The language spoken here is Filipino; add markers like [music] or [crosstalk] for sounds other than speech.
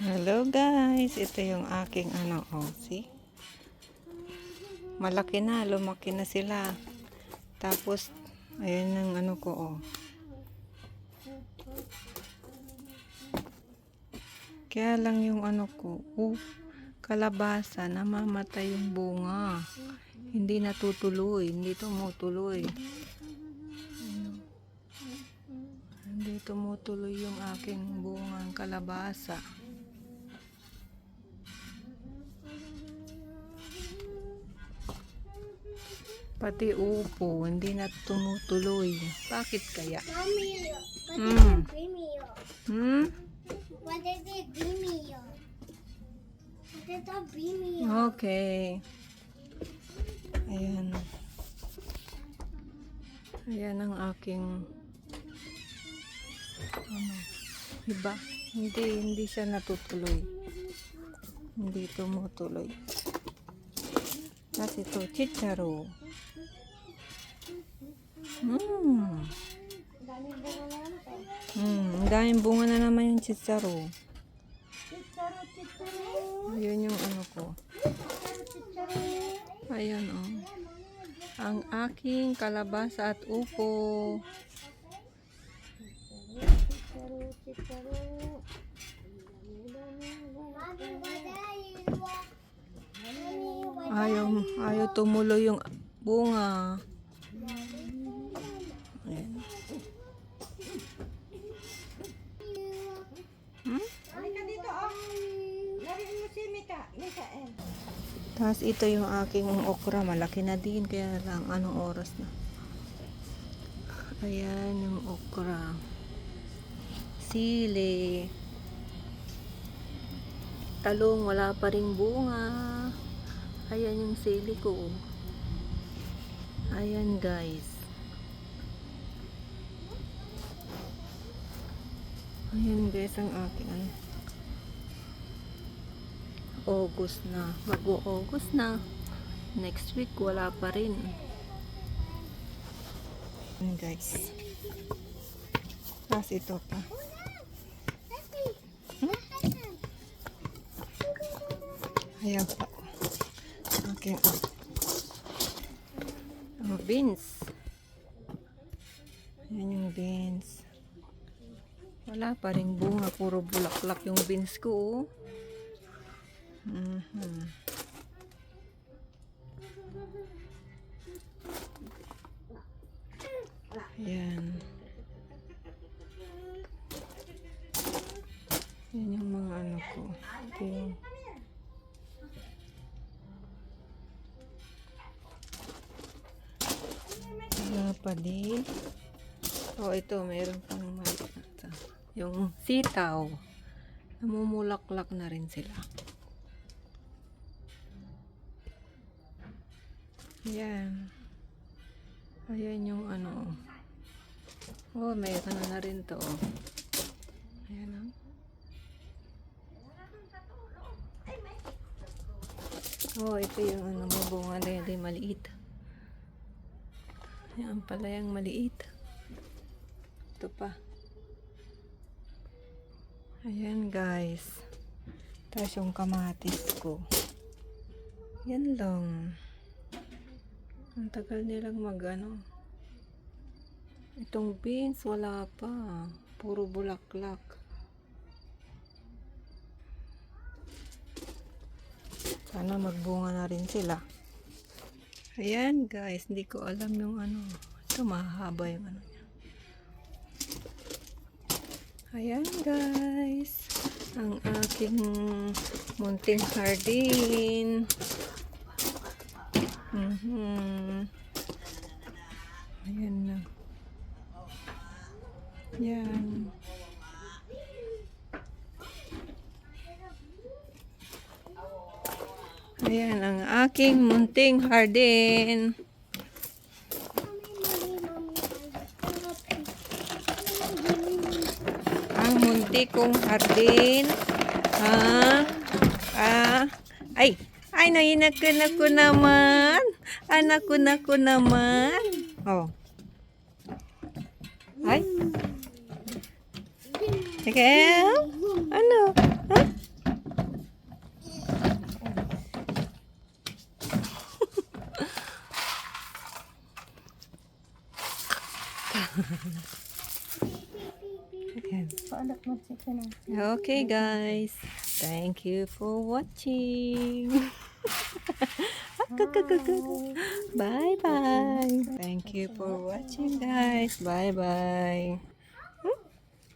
Hello guys, ito yung aking ano, oh, see? Malaki na, lumaki na sila. Tapos, ayun ang ano ko, oh. Kaya lang yung ano ko, oh, kalabasa, namamatay yung bunga. Hindi natutuloy, hindi tumutuloy. Ayun. Hindi tumutuloy yung aking bungang kalabasa. Pati upo, hindi na tumutuloy. Bakit kaya? Mommy, what Mm. is dreamy Hmm? What is it dreamy What is Okay. Ayan. Ayan ang aking ano, iba. Hindi, hindi siya natutuloy. Hindi tumutuloy. Tapos ito, chicharo. Hmm, ang daming bunga na naman yung chicharo. Chicharo, chicharo. Ayun yung ano ko. Ayan oh. Ang aking kalabasa at upo. Chicharo, chicharo. Ayaw, ayaw tumuloy yung bunga. Ayan. Hmm? Tapos ito yung aking okra. Malaki na din. Kaya lang anong oras na. Ayan yung okra. Sili. Talong. Wala pa rin bunga. Ayan yung sili ko. Ayan guys. Ayan guys ang aking ano. August na. Mag-August na. Next week, wala pa rin. Ayan, guys. Tapos ito pa. Hmm? Ayan pa. Okay. Oh, beans. Ayan yung beans. Wala pa rin bunga. Puro bulaklak yung beans ko. Oh. Mhm. Yan. Yan yung mga ano ko. Ito pa din. Oh, ito. Mayroon pang maliit. Yung sitaw. Namumulaklak na rin sila. Ayan. Ayan yung ano. Oh, may ano na rin to. Oh. Ayan oh. Oh, ito yung ano mo, bunga na yun, maliit. Yung maliit. Ito pa. Ayan guys. Tapos yung kamatis ko. Yan lang. Ang tagal nilang mag ano. Itong beans wala pa. Puro bulaklak. Sana magbunga na rin sila. Ayan guys, hindi ko alam yung ano. Ito mahaba yung ano niya. Ayan guys. Ang aking munting hardin. Mhm. Ayan na. Yan. Ayan ang aking munting hardin. Ang munti kong hardin. Ah, ah, ay, ay, nainak ko na ko naman. Anak ko na ko naman. Oh. Ay. Ikaw? Okay guys, thank you for watching. [laughs] bye bye. Thank you for watching guys. Bye bye.